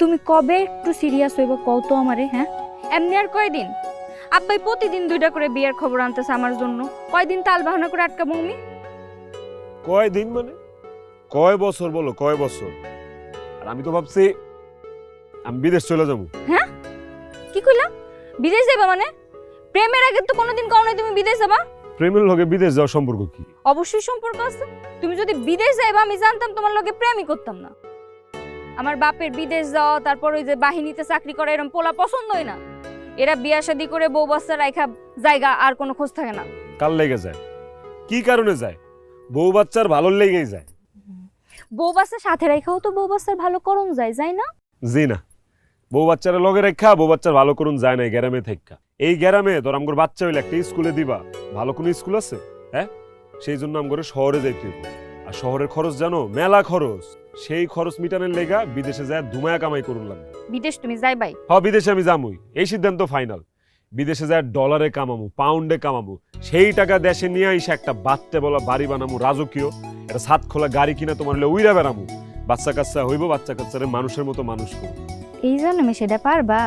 তুমি কবে একটু সিরিয়াস হইব কও তো আমারে হ্যাঁ? এমনি আর কয়দিন? আব্বাই প্রতিদিন দুইটা করে বিয়ের খবর আনতেছে আমার জন্য। কয়দিন তাল বাহানা করে আটকাবো আমি কয় দিন মানে? কয় বছর বলো কয় বছর? আর আমি তো ভাবছি আমি বিদেশ চলে যাব। কি কইলা? বিদেশ যাইবা মানে? প্রেমের আগে তো কোনোদিন কও নাই তুমি বিদেশ যাবা? প্রেমের লগে বিদেশ যাওয়ার সম্পর্ক কি? অবশ্যই সম্পর্ক আছে। তুমি যদি বিদেশ যাইবা আমি জানতাম তোমার লগে প্রেমই করতাম না। আমার বাপের বিদেশ যাওয়া তারপর ওই যে বাহিনীতে চাকরি করা এরকম পোলা পছন্দ হয় না। এরা বিয়া শাদি করে বউ বাচ্চা রাখা জায়গা আর কোনো খোঁজ থাকে না। কার লেগে যায়? কি কারণে যায়? বউ বাচ্চার ভালো লেগেই যায়। বউ বাচ্চা সাথে রাখাও তো বউ বাচ্চার ভালো করণ যায় যায় না? জি না। বউ বাচ্চারা লগে রেখা বউ বাচ্চার ভালো করুন যায় না গ্রামে থেকে এই গ্রামে তোর আমগর বাচ্চা হইলে একটা স্কুলে দিবা। ভালো কোনো স্কুল আছে? হ্যাঁ? সেই জন্য আমগরে শহরে যাইতে হইব। আর শহরের খরচ জানো? মেলা খরচ। সেই খরচ মিটানোর লেগা বিদেশে যায় ধুমায়া কামাই করুন লাগবে। বিদেশ তুমি যাইবাই হ বিদেশে আমি যামুই। এই সিদ্ধান্ত ফাইনাল বিদেশে যায় ডলারে কামামু পাউন্ডে কামামু। সেই টাকা দেশে নিয়ে এসে একটা বাত্তে বলা বাড়ি বানামু রাজকীয়। একটা সাত খোলা গাড়ি কিনা তোমার হলে উইরা বেড়ামু। বাচ্চা কাচ্চা হইব বাচ্চা কাচ্চারে মানুষের মতো মানুষ করব। এই জন্মে সেটা পারবা?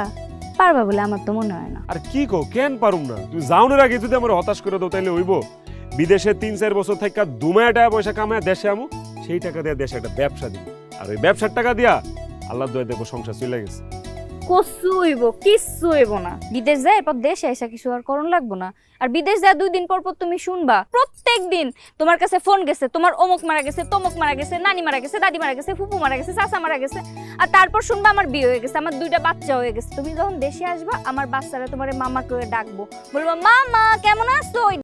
পারবা বলে আমার তো মনে হয় না। আর কি কো কেন পারুম না? তুই যাওনের আগে যদি আমার হতাশ করে দাও তাইলে হইব। বিদেশে তিন চার বছর থেকে দুমায়া টাকা পয়সা কামায় দেশে আমু। সেই টাকা দিয়ে দেশে একটা ব্যবসা দিব। আর ওই ব্যবসার টাকা দিয়া আল্লাহ দোয়া দেখব সংসার চলে গেছে। কসু হইব, কিচ্ছু হইব না। বিদেশ যায়, এরপর দেশে এসে কিছু আর করণ লাগবো না। আর বিদেশ যায় দুই দিন পর পর তুমি শুনবা, প্রত্যেক দিন তোমার কাছে ফোন গেছে, তোমার অমুক মারা গেছে, তমুক মারা গেছে, নানি মারা গেছে, দাদি মারা গেছে, ফুপু মারা গেছে, চাচা মারা গেছে। আর তারপর শুনবা আমার বিয়ে হয়ে গেছে, আমার দুইটা বাচ্চা হয়ে গেছে। তুমি যখন দেশে আসবা, আমার বাচ্চারা তোমার মামা করে ডাকবো। বলব, মামা, কেমন